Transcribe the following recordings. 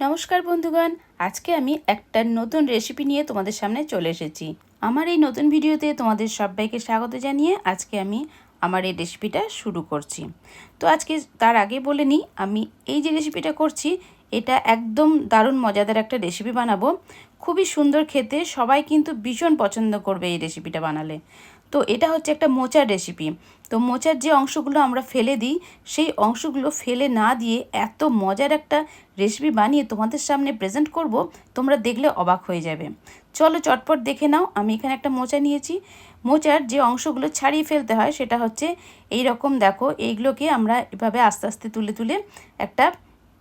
নমস্কার বন্ধুগণ, আজকে আমি একটা নতুন রেসিপি নিয়ে তোমাদের সামনে চলে এসেছি। আমার এই নতুন ভিডিওতে তোমাদের সবাইকে স্বাগত জানিয়ে আজকে আমি আমার এই রেসিপিটা শুরু করছি। তো আজকে তার আগে বলে নিই, আমি এই যে রেসিপিটা করছি, এটা একদম দারুণ মজাদার একটা রেসিপি বানাবো। খুবই সুন্দর খেতে সবাই কিন্তু ভীষণ পছন্দ করবে এই রেসিপিটা বানালে। তো এটা হচ্ছে একটা মোচার রেসিপি তো মোচার যে অংশগুলো আমরা ফেলে দিই, সেই অংশগুলো ফেলে না দিয়ে এত মজার একটা রেসিপি বানিয়ে তোমাদের সামনে প্রেজেন্ট করব, তোমরা দেখলে অবাক হয়ে যাবে। চলো চটপট দেখে নাও, আমি এখানে একটা মোচা নিয়েছি। মোচার যে অংশগুলো ছাড়িয়ে ফেলতে হয়, সেটা হচ্ছে এই রকম দেখো, এইগুলোকে আমরা এভাবে আস্তে আস্তে তুলে তুলে একটা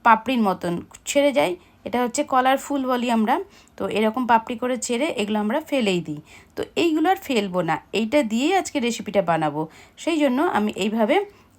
পাপড়ির মতন ছেড়ে যায় এটা হচ্ছে কলার ফুল বলি আমরা। তো এরকম পাপড়ি করে ছেড়ে এগুলো আমরা ফেলেই দিই। তো এইগুলো আর ফেলব না। এইটা দিয়েই আজকে রেসিপিটা বানাবো। সেই জন্য আমি এইভাবে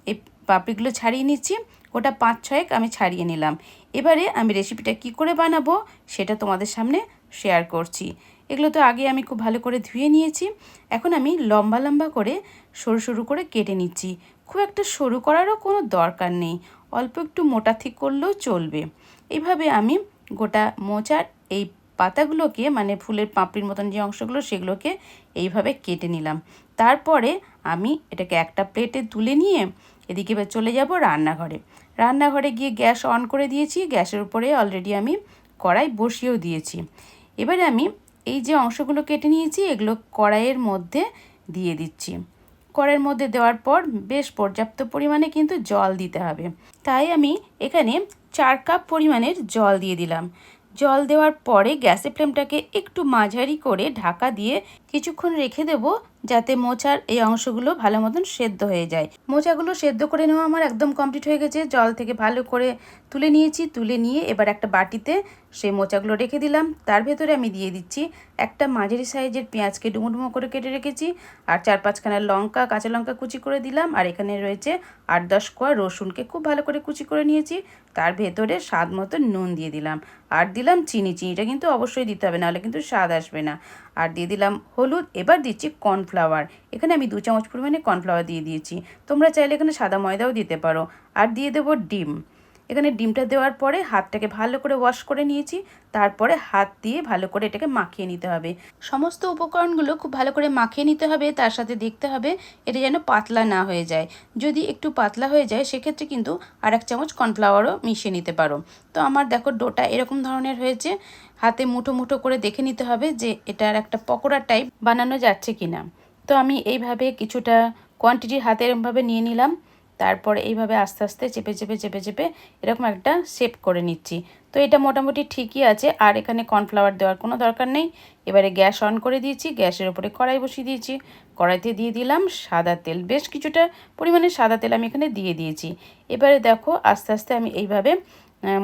এই পাপড়িগুলো ছাড়িয়ে নিচ্ছি। ওটা পাঁচ ছয়েক আমি ছাড়িয়ে নিলাম। এবারে আমি রেসিপিটা কি করে বানাবো সেটা তোমাদের সামনে শেয়ার করছি। এগুলো তো আগে আমি খুব ভালো করে ধুয়ে নিয়েছি। এখন আমি লম্বা লম্বা করে সরু সরু করে কেটে নিচ্ছি। খুব একটা সরু করারও কোনো দরকার নেই। অল্প একটু মোটা ঠিক করলেও চলবে। এইভাবে আমি গোটা মোচার এই পাতাগুলোকে মানে ফুলের পাপড়ির মতন যে অংশগুলো, সেগুলোকে এইভাবে কেটে নিলাম। তারপরে আমি এটাকে একটা প্লেটে তুলে নিয়ে এদিকে এবার চলে যাব রান্নাঘরে। রান্নাঘরে গিয়ে গ্যাস অন করে দিয়েছি। গ্যাসের উপরে অলরেডি আমি কড়াই বসিয়েও দিয়েছি। এবারে আমি এই যে অংশগুলো কেটে নিয়েছি, এগুলো কড়াইয়ের মধ্যে দিয়ে দিচ্ছি। কড়াইয়ের মধ্যে দেওয়ার পর বেশ পর্যাপ্ত পরিমাণে কিন্তু জল দিতে হবে। তাই আমি এখানে চার কাপ পরিমাণের জল দিয়ে দিলাম। জল দেওয়ার পরে গ্যাসের ফ্লেমটাকে একটু মাঝারি করে ঢাকা দিয়ে কিছুক্ষণ রেখে দেব। যাতে মোচার এই অংশগুলো ভালো মতন সেদ্ধ হয়ে যায়। মোচাগুলো সেদ্ধ করে নেওয়া আমার একদম কমপ্লিট হয়ে গেছে। জল থেকে ভালো করে তুলে নিয়েছি। তুলে নিয়ে এবার একটা বাটিতে সেই মোচাগুলো রেখে দিলাম। তার ভেতরে আমি দিয়ে দিচ্ছি একটা মাঝারি সাইজের পেঁয়াজকে ডুমো ডুমো করে কেটে রেখেছি আর চার পাঁচখানা লঙ্কা, কাঁচা লঙ্কা কুচি করে দিলাম। আর এখানে রয়েছে আট দশ কোয়া রসুনকে খুব ভালো করে কুচি করে নিয়েছি। তার ভেতরে স্বাদ মতো নুন দিয়ে দিলাম। আর দিলাম চিনি। চিনিটা কিন্তু অবশ্যই দিতে হবে, নাহলে কিন্তু স্বাদ আসবে না। আর দিয়ে দিলাম হলুদ, এবার দিচ্ছি কর্নফ্লাওয়ার এখানে আমি দু চামচ পরিমাণে কর্নফ্লাওয়ার দিয়ে দিয়েছি। তোমরা চাইলে এখানে সাদা ময়দাও দিতে পারো। আর দিয়ে দেবো ডিম। এখানে ডিমটা দেওয়ার পরে হাতটাকে ভালো করে ওয়াশ করে নিয়েছি। তারপরে হাত দিয়ে ভালো করে এটাকে মাখিয়ে নিতে হবে। সমস্ত উপকরণগুলো খুব ভালো করে মাখিয়ে নিতে হবে, তার সাথে দেখতে হবে এটা যেন পাতলা না হয়ে যায়। যদি একটু পাতলা হয়ে যায়, সেক্ষেত্রে কিন্তু আর এক চামচ কর্নফ্লাওয়ারও মিশিয়ে নিতে পারো। তো আমার দেখো ডোটা এরকম ধরনের হয়েছে। হাতে মুঠো মুঠো করে দেখে নিতে হবে যে এটার একটা পকোড়া টাইপ বানানো যাচ্ছে কিনা। তো আমি এইভাবে কিছুটা কোয়ান্টিটির হাতে এরকমভাবে নিয়ে নিলাম। তারপরে এইভাবে আস্তে আস্তে চেপে চেপে চেপে চেপে এরকম একটা শেপ করে নিচ্ছি। তো এটা মোটামুটি ঠিকই আছে, আর এখানে কর্নফ্লাওয়ার দেওয়ার কোনো দরকার নেই। এবারে গ্যাস অন করে দিয়েছি, গ্যাসের ওপরে কড়াই বসিয়ে দিয়েছি। কড়াইতে দিয়ে দিলাম সাদা তেল, বেশ কিছুটা পরিমাণে সাদা তেল আমি এখানে দিয়ে দিয়েছি। এবারে দেখো আস্তে আস্তে আমি এইভাবে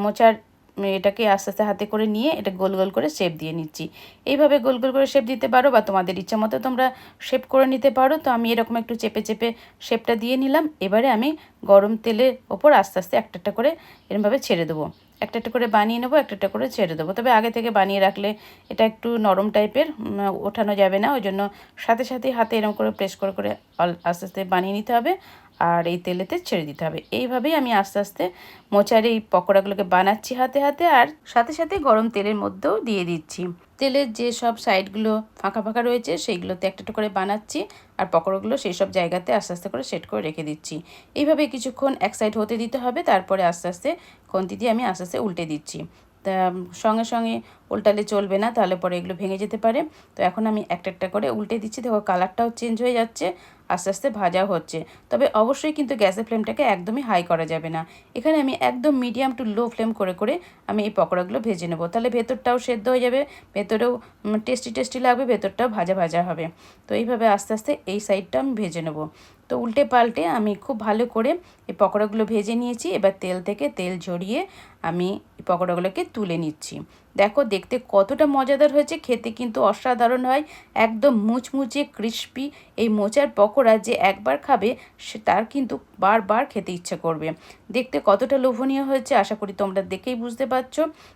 মোচার এটাকে আস্তে আস্তে হাতে করে নিয়ে এটা গোল গোল করে শেপ দিয়ে নিচ্ছি। এইভাবে গোল গোল করে শেপ দিতে পারো বা তোমাদের ইচ্ছা মতো তোমরা শেপ করে নিতে পারো। তো আমি এরকম একটু চেপে চেপে শেপটা দিয়ে নিলাম। এবারে আমি গরম তেলের ওপর আস্তে আস্তে একটা একটা করে এরমভাবে ছেড়ে দেবো। একটা একটা করে বানিয়ে নেব, একটা একটা করে ছেড়ে দেবো। তবে আগে থেকে বানিয়ে রাখলে এটা একটু নরম টাইপের ওঠানো যাবে না। ওই জন্য সাথে সাথে হাতে এরকম করে প্রেস করে করে আস্তে আস্তে বানিয়ে নিতে হবে আর এই তেলেতে ছেড়ে দিতে হবে। এইভাবেই আমি আস্তে আস্তে মোচার এই পকোড়াগুলোকে বানাচ্ছি হাতে হাতে আর সাথে সাথে গরম তেলের মধ্যেও দিয়ে দিচ্ছি। তেলের যে সব সাইডগুলো ফাঁকা ফাঁকা রয়েছে, সেইগুলোতে একটা একটু করে বানাচ্ছি আর পকোড়াগুলো সেই সব জায়গাতে আস্তে আস্তে করে সেট করে রেখে দিচ্ছি। এইভাবে কিছুক্ষণ এক সাইড হতে দিতে হবে, তারপরে আস্তে আস্তে খন্তি দিয়ে আমি আস্তে আস্তে উল্টে দিচ্ছি। তা, সঙ্গে সঙ্গে উল্টালে চলবে না, তাহলে পরে এগুলো ভেঙে যেতে পারে। তো এখন আমি একটা একটা করে উল্টে দিচ্ছি। দেখো কালারটাও চেঞ্জ হয়ে যাচ্ছে আস্তে আস্তে ভাজা হচ্ছে। তবে অবশ্যই কিন্তু গ্যাসের ফ্লেমটাকে একদমই হাই করা যাবে না। এখানে আমি একদম মিডিয়াম টু লো ফ্লেম করে করে আমি এই পকোড়াগুলো ভেজে নেব। তাহলে ভেতরটাও সেদ্ধ হয়ে যাবে, ভেতরেও টেস্টি টেস্টি লাগবে, ভেতরটাও ভাজা ভাজা হবে। তো এইভাবে আস্তে আস্তে এই সাইডটা আমি ভেজে নেব। তো উল্টে পাল্টে আমি খুব ভালো করে এই পকোড়াগুলো ভেজে নিয়েছি। এবার তেল থেকে তেল ঝরিয়ে আমি এই পকোড়াগুলোকে তুলে নিচ্ছি। দেখো, দেখতে কতটা মজাদার হয়েছে, খেতে কিন্তু অসাধারণ হয়, একদম মুচমুচে ক্রিস্পি এই মোচার পকোড়া যে একবার খাবে, সে তার কিন্তু বারবার খেতে ইচ্ছা করবে। দেখতে কতটা লোভনীয় হয়েছে, আশা করি তোমরা দেখেই বুঝতে পারছ।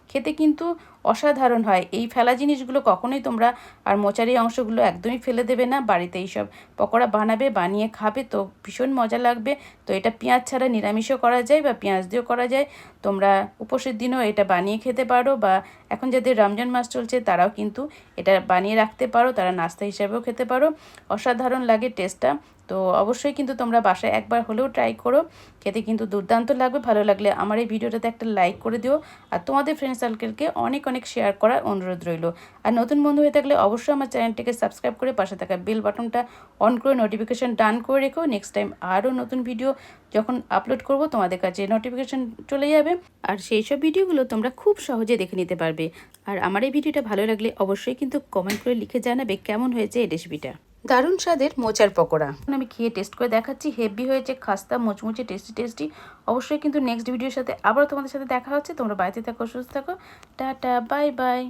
খেতে কিন্তু অসাধারণ হয়। এই ফেলা জিনিসগুলো কখনোই তোমরা আর মোচারি অংশগুলো একদমই ফেলে দেবে না। বাড়িতে এইসব পকোড়া বানাবে, বানিয়ে খাবে তো ভীষণ মজা লাগবে। তো এটা পেঁয়াজ ছাড়া নিরামিষও করা যায় বা পেঁয়াজ দিয়েও করা যায়। তোমরা উপোসের দিনও এটা বানিয়ে খেতে পারো বা এখন যাদের রমজান মাস চলছে, তারাও কিন্তু এটা বানিয়ে রাখতে পারো, তারা নাস্তা হিসাবেও খেতে পারো। অসাধারণ লাগে টেস্টটা তো অবশ্যই কিন্তু তোমরা বাসায় একবার হলেও ট্রাই করো। খেতে কিন্তু দুর্দান্ত লাগবে। ভালো লাগলে আমার এই ভিডিওটাতে একটা লাইক করে দিও। আর তোমাদের ফ্রেন্ড সার্কেলকে অনেক অনেক শেয়ার করার অনুরোধ রইল। আর নতুন বন্ধু হয়ে থাকলে অবশ্যই আমার চ্যানেলটিকে সাবস্ক্রাইব করে পাশে থাকা বেল বাটনটা অন করে নোটিফিকেশান ডান করে রেখো। নেক্সট টাইম আরও নতুন ভিডিও যখন আপলোড করব, তোমাদের কাছে নোটিফিকেশান চলে যাবে। আর সেই সব ভিডিওগুলো তোমরা খুব সহজে দেখে নিতে পারবে। আর আমার এই ভিডিওটা ভালো লাগলে অবশ্যই কিন্তু কমেন্ট করে লিখে জানাবে কেমন হয়েছে এই রেসিপিটা দারুণ স্বাদের মোচার পকোড়া। এখন আমি খেয়ে টেস্ট করে দেখাচ্ছি। হেভি হয়েছে খাস্তা মোচমুচে টেস্টি টেস্টি অবশ্যই কিন্তু নেক্সট ভিডিওর সাথে আবারও তোমাদের সাথে দেখা হচ্ছে। তোমরা বাড়িতে থাকো সুস্থ থাকো। Tata bye bye